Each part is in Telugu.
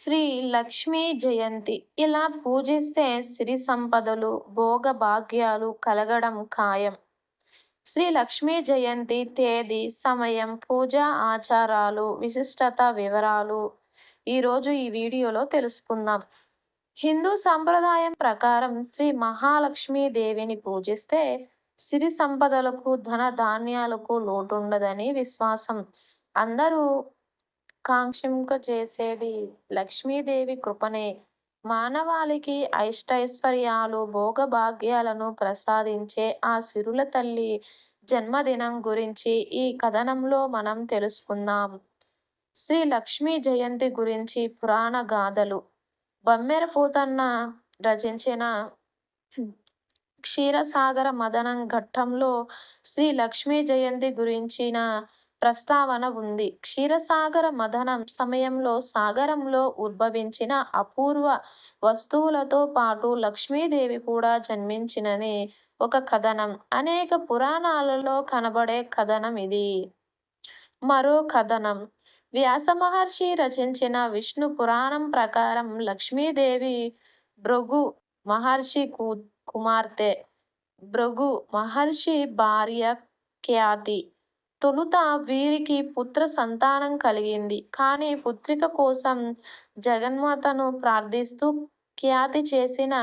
శ్రీ లక్ష్మీ జయంతి. ఇలా పూజిస్తే సిరి సంపదలు భోగ భాగ్యాలు కలగడం ఖాయం. శ్రీ లక్ష్మీ జయంతి తేదీ సమయం పూజా ఆచారాలు విశిష్టత వివరాలు ఈరోజు ఈ వీడియోలో తెలుసుకుందాం. హిందూ సంప్రదాయం ప్రకారం శ్రీ మహాలక్ష్మీ దేవిని పూజిస్తే సిరి సంపదలకు ధన ధాన్యాలకు లోటుండదని విశ్వాసం. అందరూ కాంక్షింక చేసేది లక్ష్మీదేవి కృపనే. మానవాళికి ఐష్టైశ్వర్యాలు భోగభాగ్యాలను ప్రసాదించే ఆ సిరుల తల్లి జన్మదినం గురించి ఈ కథనంలో మనం తెలుసుకుందాం. శ్రీ లక్ష్మీ జయంతి గురించి పురాణ గాథలు. బమ్మెర పోతన్న రచించిన క్షీరసాగర మదనం ఘట్టంలో శ్రీ లక్ష్మీ జయంతి గురించిన ప్రస్తావన ఉంది. క్షీరసాగర మదనం సమయంలో సాగరంలో ఉద్భవించిన అపూర్వ వస్తువులతో పాటు లక్ష్మీదేవి కూడా జన్మించినని ఒక కథనం. అనేక పురాణాలలో కనబడే కథనం ఇది. మరో కథనం. వ్యాస మహర్షి రచించిన విష్ణు పురాణం ప్రకారం లక్ష్మీదేవి భృగు మహర్షి కుమార్తె. భృగు మహర్షి భార్య ఖ్యాతి. తొలుత వీరికి పుత్ర సంతానం కలిగింది. కానీ పుత్రిక కోసం జగన్మాతను ప్రార్థిస్తూ ఖ్యాతి చేసిన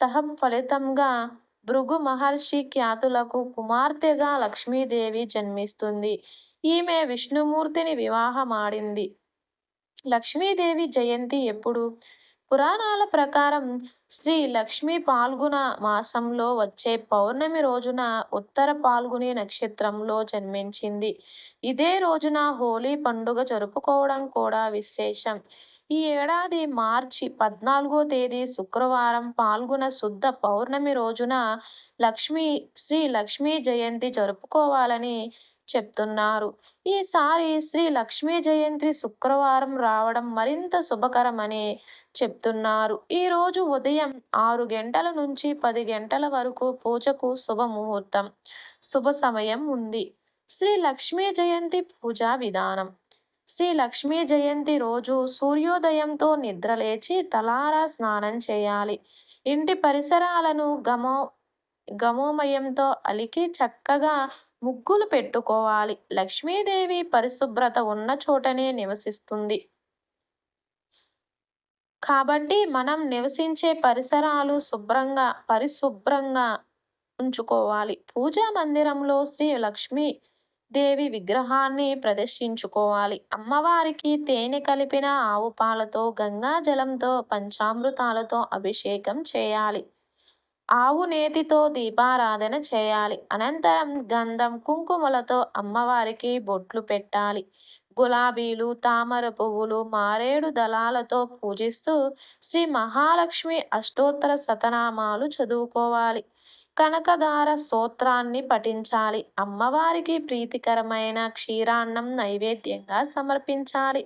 తహ ఫలితంగా భృగు మహర్షి ఖ్యాతులకు కుమార్తెగా లక్ష్మీదేవి జన్మిస్తుంది. ఈమె విష్ణుమూర్తిని వివాహమాడింది. లక్ష్మీదేవి జయంతి ఎప్పుడు? పురాణాల ప్రకారం శ్రీ లక్ష్మీ పాల్గొన మాసంలో వచ్చే పౌర్ణమి రోజున ఉత్తర పాల్గుని నక్షత్రంలో జన్మించింది. ఇదే రోజున హోలీ పండుగ జరుపుకోవడం కూడా విశేషం. ఈ ఏడాది మార్చి పద్నాలుగో తేదీ శుక్రవారం పాల్గొన శుద్ధ పౌర్ణమి రోజున లక్ష్మీ శ్రీ లక్ష్మీ జయంతి జరుపుకోవాలని చెప్తున్నారు. ఈసారి శ్రీ లక్ష్మీ జయంతి శుక్రవారం రావడం మరింత శుభకరమని చెప్తున్నారు. ఈరోజు ఉదయం ఆరు గంటల నుంచి పది గంటల వరకు పూజకు శుభముహూర్తం శుభ సమయం ఉంది. శ్రీ లక్ష్మీ జయంతి పూజా విధానం. శ్రీ లక్ష్మీ జయంతి రోజు సూర్యోదయంతో నిద్రలేచి తలారా స్నానం చేయాలి. ఇంటి పరిసరాలను గమో గమోమయంతో అలికి చక్కగా ముగ్గులు పెట్టుకోవాలి. లక్ష్మీదేవి పరిశుభ్రత ఉన్న చోటనే నివసిస్తుంది. కాబట్టి మనం నివసించే పరిసరాలు శుభ్రంగా పరిశుభ్రంగా ఉంచుకోవాలి. పూజా మందిరంలో శ్రీ లక్ష్మీ దేవి విగ్రహాన్ని ప్రదర్శించుకోవాలి. అమ్మవారికి తేనె కలిపిన ఆవు పాలతో గంగా జలంతో పంచామృతాలతో అభిషేకం చేయాలి. ఆవు నేతితో దీపారాధన చేయాలి. అనంతరం గంధం కుంకుమలతో అమ్మవారికి బొట్లు పెట్టాలి. గులాబీలు తామర పువ్వులు మారేడు దళాలతో పూజిస్తూ శ్రీ మహాలక్ష్మి అష్టోత్తర శతనామాలు చదువుకోవాలి. కనకదార స్తోత్రాన్ని పఠించాలి. అమ్మవారికి ప్రీతికరమైన క్షీరాన్నం నైవేద్యంగా సమర్పించాలి.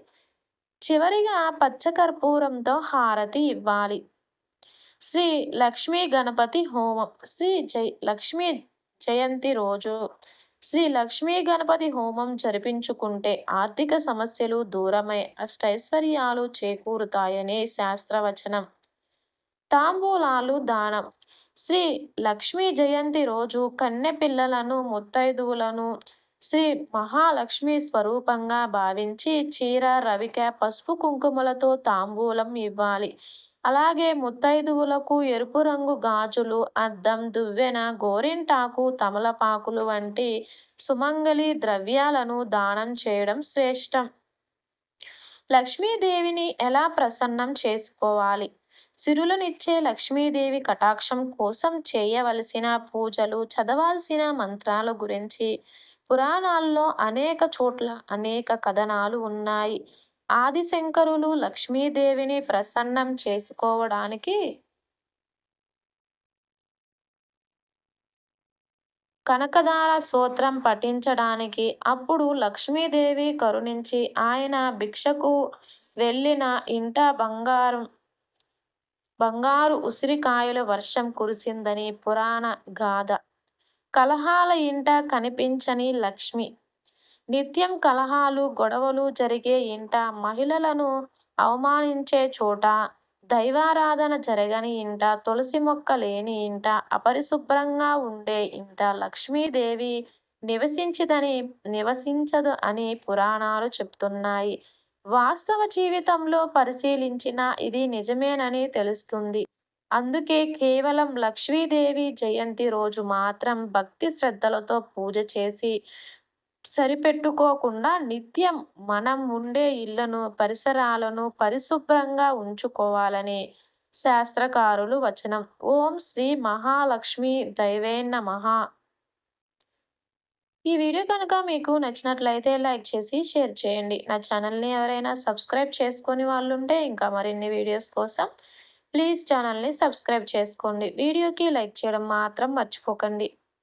చివరిగా పచ్చకర్పూరంతో హారతి ఇవ్వాలి. శ్రీ లక్ష్మీ గణపతి హోమం. శ్రీ జై లక్ష్మీ జయంతి రోజు. శ్రీ లక్ష్మీ గణపతి హోమం జరిపించుకుంటే ఆర్థిక సమస్యలు దూరమై అష్టైశ్వర్యాలు చేకూరుతాయనే శాస్త్రవచనం. తాంబూలాలు దానం. శ్రీ లక్ష్మీ జయంతి రోజు కన్నె పిల్లలను ముత్తైదువులను శ్రీ మహాలక్ష్మి స్వరూపంగా భావించి చీర రవిక పసుపు కుంకుమలతో తాంబూలం ఇవ్వాలి. అలాగే ముత్తైదువులకు ఎరుపు రంగు గాజులు అద్దం దువ్వెన గోరింటాకు తమలపాకులు వంటి సుమంగళి ద్రవ్యాలను దానం చేయడం శ్రేష్టం. లక్ష్మీదేవిని ఎలా ప్రసన్నం చేసుకోవాలి? సిరులనిచ్చే లక్ష్మీదేవి కటాక్షం కోసం చేయవలసిన పూజలు చదవాల్సిన మంత్రాల గురించి పురాణాల్లో అనేక చోట్ల అనేక కథనాలు ఉన్నాయి. ఆదిశంకరులు లక్ష్మీదేవిని ప్రసన్నం చేసుకోవడానికి కనకదార సూత్రం పఠించడానికి అప్పుడు లక్ష్మీదేవి కరుణించి ఆయన భిక్షకు వెళ్ళిన ఇంట బంగారం బంగారు ఉసిరికాయల వర్షం కురిసిందని పురాణ గాథ. కలహాల ఇంట కనిపించని లక్ష్మి నిత్యం కలహాలు గొడవలు జరిగే ఇంట మహిళలను అవమానించే చోట దైవారాధన జరగని ఇంట తులసి మొక్క లేని ఇంట అపరిశుభ్రంగా ఉండే ఇంట లక్ష్మీదేవి నివసించదని నివసించదు అని పురాణాలు చెప్తున్నాయి. వాస్తవ జీవితంలో పరిశీలించిన ఇది నిజమేనని తెలుస్తుంది. అందుకే కేవలం లక్ష్మీదేవి జయంతి రోజు మాత్రం భక్తి శ్రద్ధలతో పూజ చేసి సరిపెట్టుకోకుండా నిత్యం మనం ఉండే ఇళ్ళను పరిసరాలను పరిశుభ్రంగా ఉంచుకోవాలని శాస్త్రకారులు వచనం. ఓం శ్రీ మహాలక్ష్మి దైవే నమః. ఈ వీడియో కనుక మీకు నచ్చినట్లయితే లైక్ చేసి షేర్ చేయండి. నా ఛానల్ని ఎవరైనా సబ్స్క్రైబ్ చేసుకొని వాళ్ళుంటే ఇంకా మరిన్ని వీడియోస్ కోసం ప్లీజ్ ఛానల్ని సబ్స్క్రైబ్ చేసుకోండి. వీడియోకి లైక్ చేయడం మాత్రం మర్చిపోకండి.